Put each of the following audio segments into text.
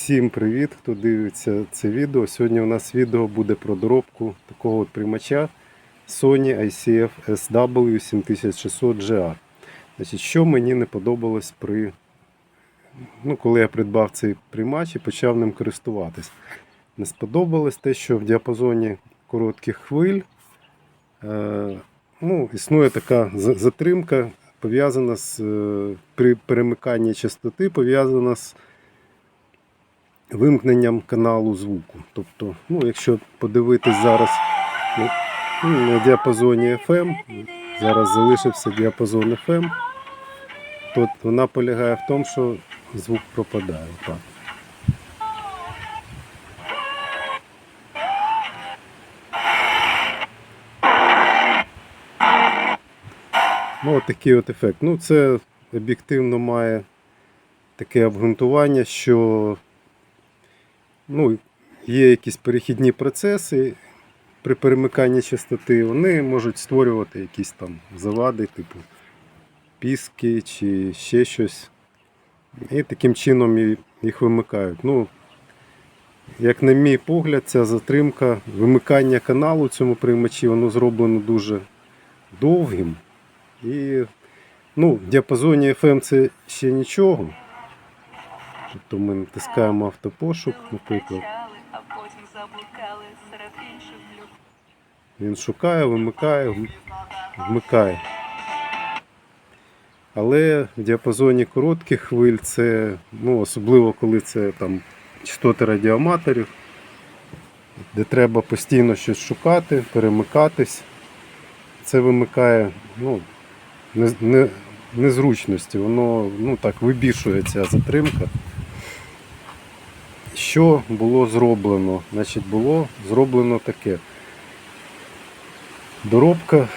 Всім привіт, хто дивиться це відео. Сьогодні у нас відео буде про доробку такого приймача Sony ICF SW7600GA. Значить, що мені не подобалось при ну, коли я придбав цей приймач і почав ним користуватись. Не сподобалось те, що в діапазоні коротких хвиль е, ну, існує така затримка, пов'язана з е, при перемиканні частоти, пов'язана з вимкненням каналу звуку. Тобто, ну, якщо подивитись зараз ну, на діапазоні FM, зараз залишився діапазон FM, то вона полягає в тому, що звук пропадає. Так. Ну, от такий от ефект. Ну, це об'єктивно має таке обґрунтування, що ну, є якісь перехідні процеси при перемиканні частоти, вони можуть створювати якісь там завади, типу піски чи ще щось. І таким чином їх вимикають. Ну, як на мій погляд, ця затримка вимикання каналу цьому приймачі, воно зроблено дуже довгим. І ну, в діапазоні FM це ще нічого. Тобто ми натискаємо автопошук, наприклад. Він шукає, вимикає, вмикає. Але в діапазоні коротких хвиль це, ну, особливо коли це там частоти радіоаматорів, де треба постійно щось шукати, перемикатись. Це вимикає ну, не, не, незручності, воно ну, так вибішує ця затримка. Що було зроблено? Значить, було зроблено таке. Доробка.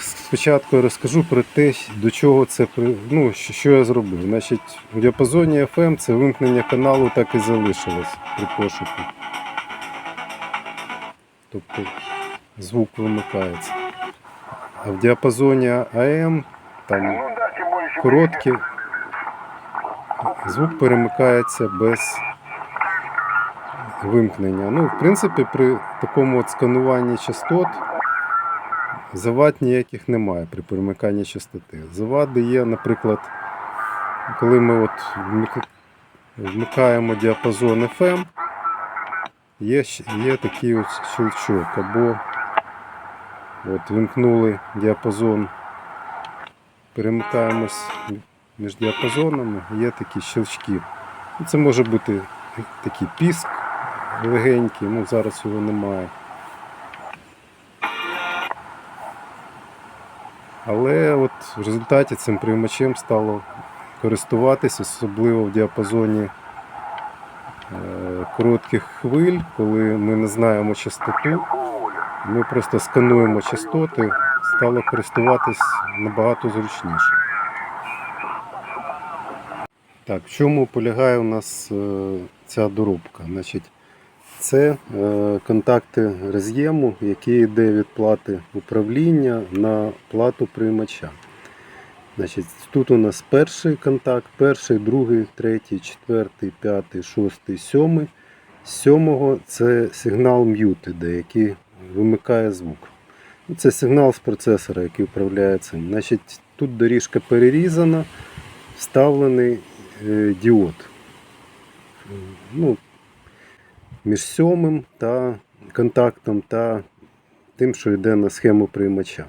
Спочатку я розкажу про те, до чого це ну, що, я зробив. Значить, у діапазоні FM це вимкнення каналу так і залишилось при пошуку. Тобто звук вимикається. А в діапазоні AM там короткі, звук перемикається без вимкнення. Ну, в принципі, при такому от скануванні частот завад ніяких немає при перемиканні частоти. Завади є, наприклад, коли ми от вмикаємо діапазон FM, є, є такий от щелчок, або от вимкнули діапазон, перемикаємось між діапазонами, є такі щелчки. Це може бути такий піск легенький, ну зараз його немає. Але от в результаті цим приймачем стало користуватись, особливо в діапазоні е, коротких хвиль, коли ми не знаємо частоту. Ми просто скануємо частоти, стало користуватись набагато зручніше. Так, в чому полягає у нас е, ця доробка? Значить, це е, контакти роз'єму, який йде від плати управління на плату приймача. Значить, тут у нас перший контакт, перший, другий, третій, четвертий, п'ятий, шостий, сьомий. З сьомого це сигнал mute іде, який вимикає звук. Це сигнал з процесора, який управляє цим. Значить, тут доріжка перерізана, вставлений діод. Ну, між сьомим та контактом та тим, що йде на схему приймача.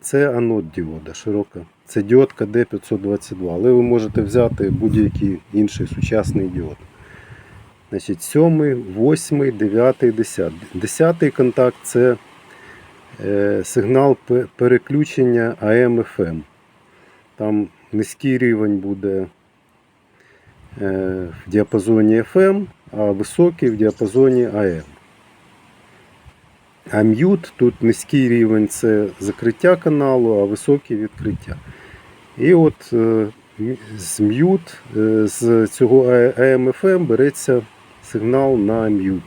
Це анод діода широка. Це діодка D522, але ви можете взяти будь-який інший сучасний діод. Значить, сьомий, восьмий, дев'ятий, десятий. Десятий контакт це е, сигнал переключення AM-FM. Там низький рівень буде е, в діапазоні FM, а високий в діапазоні AM. А м'ют тут низький рівень це закриття каналу, а високий відкриття. І от е, з м'ют, е, з цього AM-FM береться сигнал на м'ют.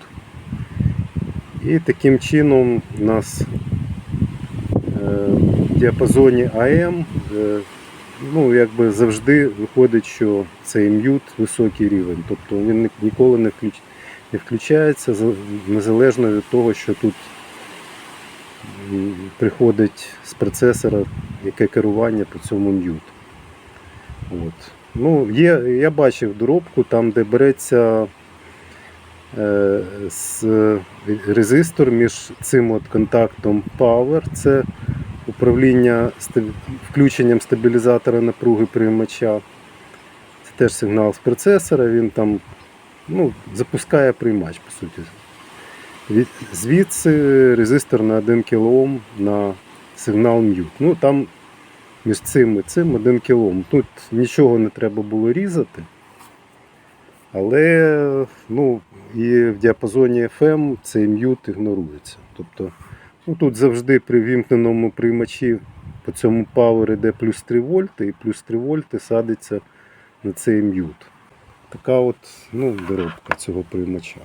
І таким чином у нас е, в діапазоні AM е, ну, якби завжди виходить, що цей м'ют високий рівень. Тобто він ніколи не, включ... не включається незалежно від того, що тут приходить з процесора яке керування по цьому м'ют. От. Ну, є, я бачив доробку, там, де береться е, з, резистор між цим от контактом Power, це управління включенням стабілізатора напруги приймача. Це теж сигнал з процесора, він там ну, запускає приймач, по суті. Від- Звідси резистор на 1 кОм на сигнал mute. Ну, там між цим і цим 1 кОм. Тут нічого не треба було різати. Але ну, і в діапазоні FM цей м'ют ігнорується. Тобто ну, тут завжди при вімкненому приймачі по цьому Power йде плюс 3 вольти, і плюс 3 вольти садиться на цей м'ют. Така от ну, доробка цього приймача.